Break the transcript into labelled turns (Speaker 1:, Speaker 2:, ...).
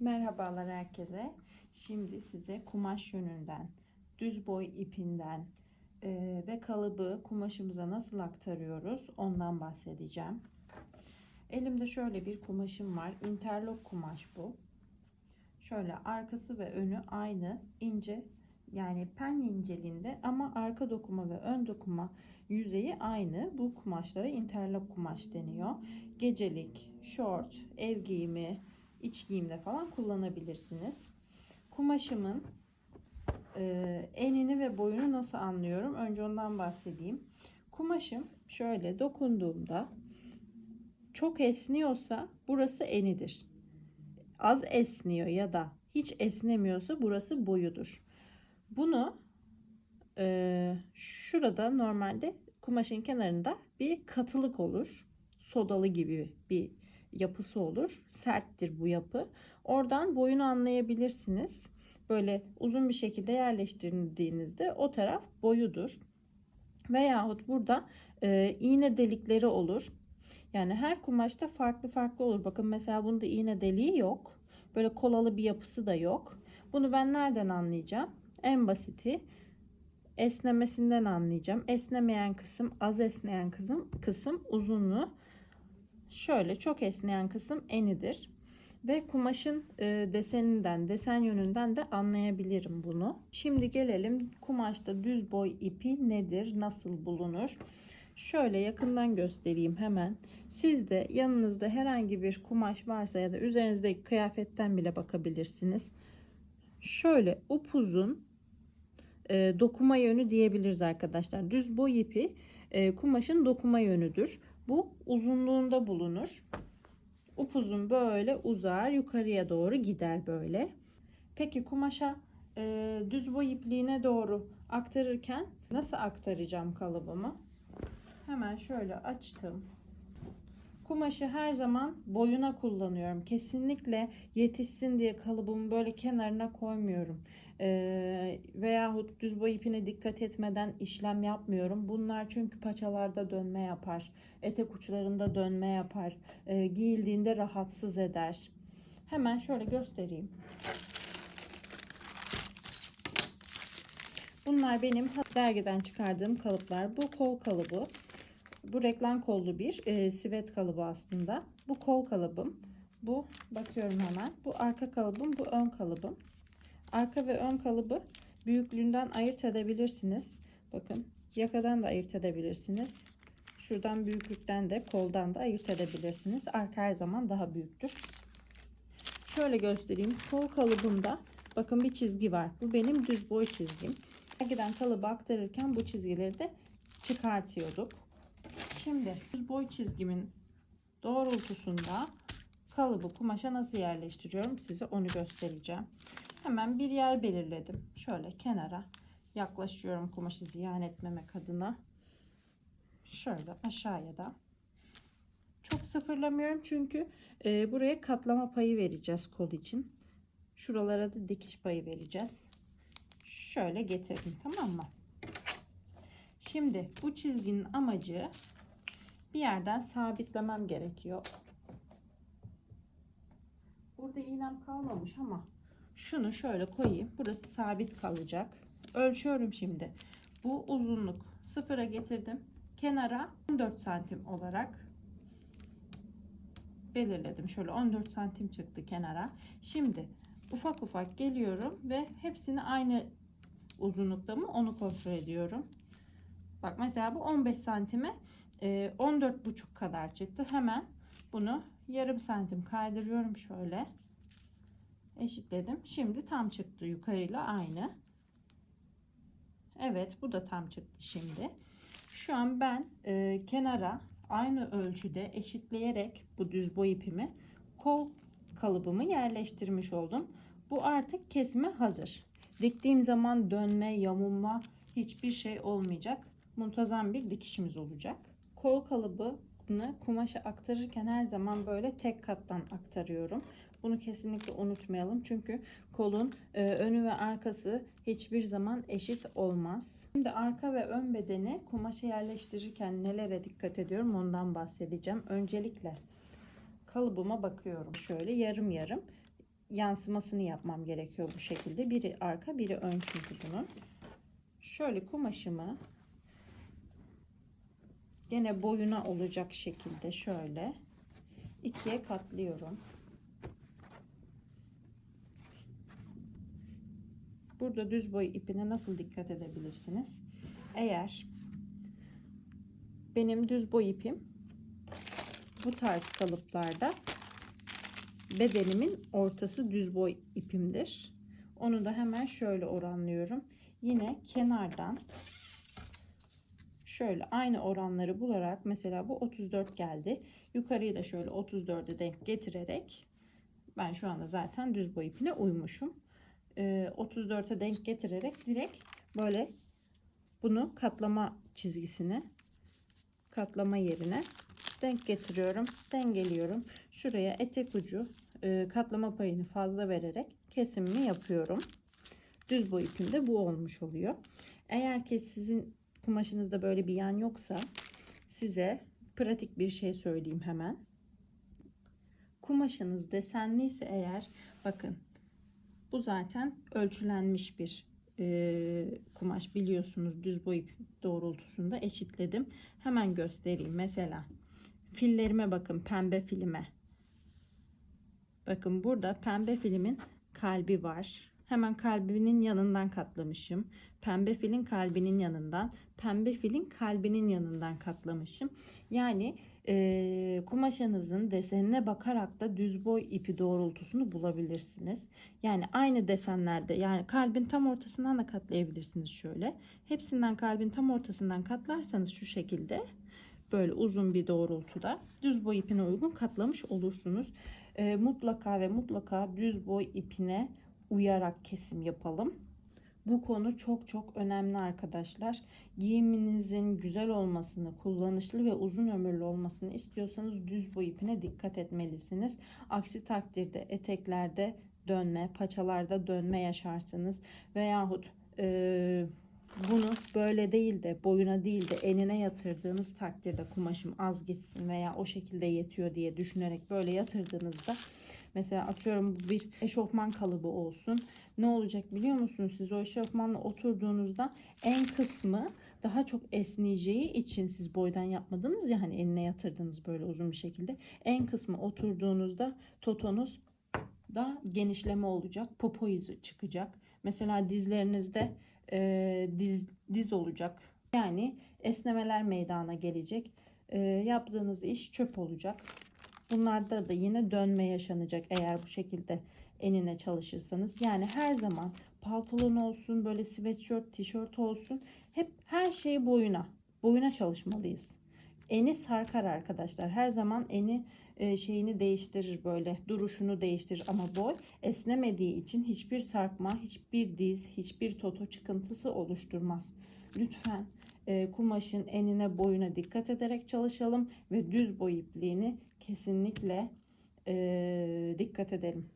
Speaker 1: Merhabalar herkese. Şimdi size kumaş yönünden, düz boy ipinden e, ve kalıbı kumaşımıza nasıl aktarıyoruz ondan bahsedeceğim. Elimde şöyle bir kumaşım var. Interlock kumaş bu. Şöyle arkası ve önü aynı ince yani pen inceliğinde ama arka dokuma ve ön dokuma yüzeyi aynı. Bu kumaşlara interlock kumaş deniyor. Gecelik, short, ev giyimi, iç giyimde falan kullanabilirsiniz. Kumaşımın e, enini ve boyunu nasıl anlıyorum? Önce ondan bahsedeyim. Kumaşım şöyle dokunduğumda çok esniyorsa burası enidir. Az esniyor ya da hiç esnemiyorsa burası boyudur. Bunu e, şurada normalde kumaşın kenarında bir katılık olur. Sodalı gibi bir yapısı olur. Serttir bu yapı. Oradan boyunu anlayabilirsiniz. Böyle uzun bir şekilde yerleştirdiğinizde o taraf boyudur. Veyahut burada e, iğne delikleri olur. Yani her kumaşta farklı farklı olur. Bakın mesela bunda iğne deliği yok. Böyle kolalı bir yapısı da yok. Bunu ben nereden anlayacağım? En basiti esnemesinden anlayacağım. Esnemeyen kısım, az esneyen kısım, kısım uzunluğu. Şöyle çok esneyen kısım enidir. Ve kumaşın e, deseninden, desen yönünden de anlayabilirim bunu. Şimdi gelelim kumaşta düz boy ipi nedir, nasıl bulunur? Şöyle yakından göstereyim hemen. Siz de yanınızda herhangi bir kumaş varsa ya da üzerinizdeki kıyafetten bile bakabilirsiniz. Şöyle upuzun e, dokuma yönü diyebiliriz arkadaşlar. Düz boy ipi e, kumaşın dokuma yönüdür. Bu uzunluğunda bulunur. Upuzun böyle uzar yukarıya doğru gider böyle. Peki kumaşa e, düz boy ipliğine doğru aktarırken nasıl aktaracağım kalıbımı? Hemen şöyle açtım. Kumaşı her zaman boyuna kullanıyorum. Kesinlikle yetişsin diye kalıbımı böyle kenarına koymuyorum. Ee, veyahut düz boy ipine dikkat etmeden işlem yapmıyorum. Bunlar çünkü paçalarda dönme yapar. Etek uçlarında dönme yapar. Ee, giyildiğinde rahatsız eder. Hemen şöyle göstereyim. Bunlar benim dergiden çıkardığım kalıplar. Bu kol kalıbı. Bu reklam kollu bir e, sivet kalıbı aslında. Bu kol kalıbım. Bu bakıyorum hemen. Bu arka kalıbım. Bu ön kalıbım. Arka ve ön kalıbı büyüklüğünden ayırt edebilirsiniz. Bakın yakadan da ayırt edebilirsiniz. Şuradan büyüklükten de koldan da ayırt edebilirsiniz. Arka her zaman daha büyüktür. Şöyle göstereyim. Kol kalıbımda bakın bir çizgi var. Bu benim düz boy çizgim. Dergiden kalıbı aktarırken bu çizgileri de çıkartıyorduk. Şimdi boy çizgimin doğrultusunda kalıbı kumaşa nasıl yerleştiriyorum size onu göstereceğim. Hemen bir yer belirledim. Şöyle kenara yaklaşıyorum kumaşı ziyan etmemek adına. Şöyle aşağıya da. Çok sıfırlamıyorum çünkü e, buraya katlama payı vereceğiz kol için. Şuralara da dikiş payı vereceğiz. Şöyle getirdim tamam mı? Şimdi bu çizginin amacı bir yerden sabitlemem gerekiyor. Burada iğnem kalmamış ama şunu şöyle koyayım. Burası sabit kalacak. Ölçüyorum şimdi. Bu uzunluk sıfıra getirdim. Kenara 14 santim olarak belirledim. Şöyle 14 santim çıktı kenara. Şimdi ufak ufak geliyorum ve hepsini aynı uzunlukta mı onu kontrol ediyorum. Bak mesela bu 15 santime 14 buçuk kadar çıktı. Hemen bunu yarım santim kaydırıyorum şöyle. Eşitledim. Şimdi tam çıktı yukarıyla aynı. Evet bu da tam çıktı şimdi. Şu an ben e, kenara aynı ölçüde eşitleyerek bu düz boy ipimi kol kalıbımı yerleştirmiş oldum. Bu artık kesime hazır. Diktiğim zaman dönme, yamulma hiçbir şey olmayacak. Muntazam bir dikişimiz olacak. Kol kalıbını kumaşa aktarırken her zaman böyle tek kattan aktarıyorum. Bunu kesinlikle unutmayalım. Çünkü kolun e, önü ve arkası hiçbir zaman eşit olmaz. Şimdi arka ve ön bedeni kumaşa yerleştirirken nelere dikkat ediyorum ondan bahsedeceğim. Öncelikle kalıbıma bakıyorum. Şöyle yarım yarım yansımasını yapmam gerekiyor bu şekilde. Biri arka biri ön çünkü bunun. Şöyle kumaşımı gene boyuna olacak şekilde şöyle ikiye katlıyorum. Burada düz boy ipine nasıl dikkat edebilirsiniz? Eğer benim düz boy ipim bu tarz kalıplarda bedenimin ortası düz boy ipimdir. Onu da hemen şöyle oranlıyorum. Yine kenardan şöyle aynı oranları bularak mesela bu 34 geldi. Yukarıyı da şöyle 34'e denk getirerek ben şu anda zaten düz boy ipine uymuşum. Ee, 34'e denk getirerek direkt böyle bunu katlama çizgisini katlama yerine denk getiriyorum dengeliyorum şuraya etek ucu e, katlama payını fazla vererek kesimimi yapıyorum düz boy ipimde bu olmuş oluyor eğer ki sizin kumaşınızda böyle bir yan yoksa size pratik bir şey söyleyeyim hemen kumaşınız desenliyse eğer bakın bu zaten ölçülenmiş bir e, kumaş biliyorsunuz düz boy ip doğrultusunda eşitledim. Hemen göstereyim. Mesela fillerime bakın pembe filime. Bakın burada pembe filimin kalbi var. Hemen kalbinin yanından katlamışım. Pembe filin kalbinin yanından, pembe filin kalbinin yanından katlamışım. Yani e, kumaşınızın desenine bakarak da düz boy ipi doğrultusunu bulabilirsiniz. Yani aynı desenlerde yani kalbin tam ortasından da katlayabilirsiniz şöyle. Hepsinden kalbin tam ortasından katlarsanız şu şekilde böyle uzun bir doğrultuda düz boy ipine uygun katlamış olursunuz. E, mutlaka ve mutlaka düz boy ipine uyarak kesim yapalım. Bu konu çok çok önemli arkadaşlar. Giyiminizin güzel olmasını, kullanışlı ve uzun ömürlü olmasını istiyorsanız düz boy ipine dikkat etmelisiniz. Aksi takdirde eteklerde dönme, paçalarda dönme yaşarsınız veyahut e, bunu böyle değil de boyuna değil de enine yatırdığınız takdirde kumaşım az gitsin veya o şekilde yetiyor diye düşünerek böyle yatırdığınızda mesela atıyorum bir eşofman kalıbı olsun. Ne olacak biliyor musunuz? Siz o eşofmanla oturduğunuzda en kısmı daha çok esneyeceği için siz boydan yapmadınız ya hani eline yatırdınız böyle uzun bir şekilde. En kısmı oturduğunuzda totonuz da genişleme olacak popo izi çıkacak. Mesela dizlerinizde e, diz, diz olacak. Yani esnemeler meydana gelecek. E, yaptığınız iş çöp olacak. Bunlarda da yine dönme yaşanacak eğer bu şekilde enine çalışırsanız. Yani her zaman pantolon olsun, böyle sweatshirt, tişört olsun. Hep her şey boyuna. Boyuna çalışmalıyız. Eni sarkar arkadaşlar. Her zaman eni e, şeyini değiştirir böyle duruşunu değiştirir ama boy esnemediği için hiçbir sarkma, hiçbir diz, hiçbir toto çıkıntısı oluşturmaz. Lütfen e, kumaşın enine boyuna dikkat ederek çalışalım ve düz boy ipliğini kesinlikle e, dikkat edelim.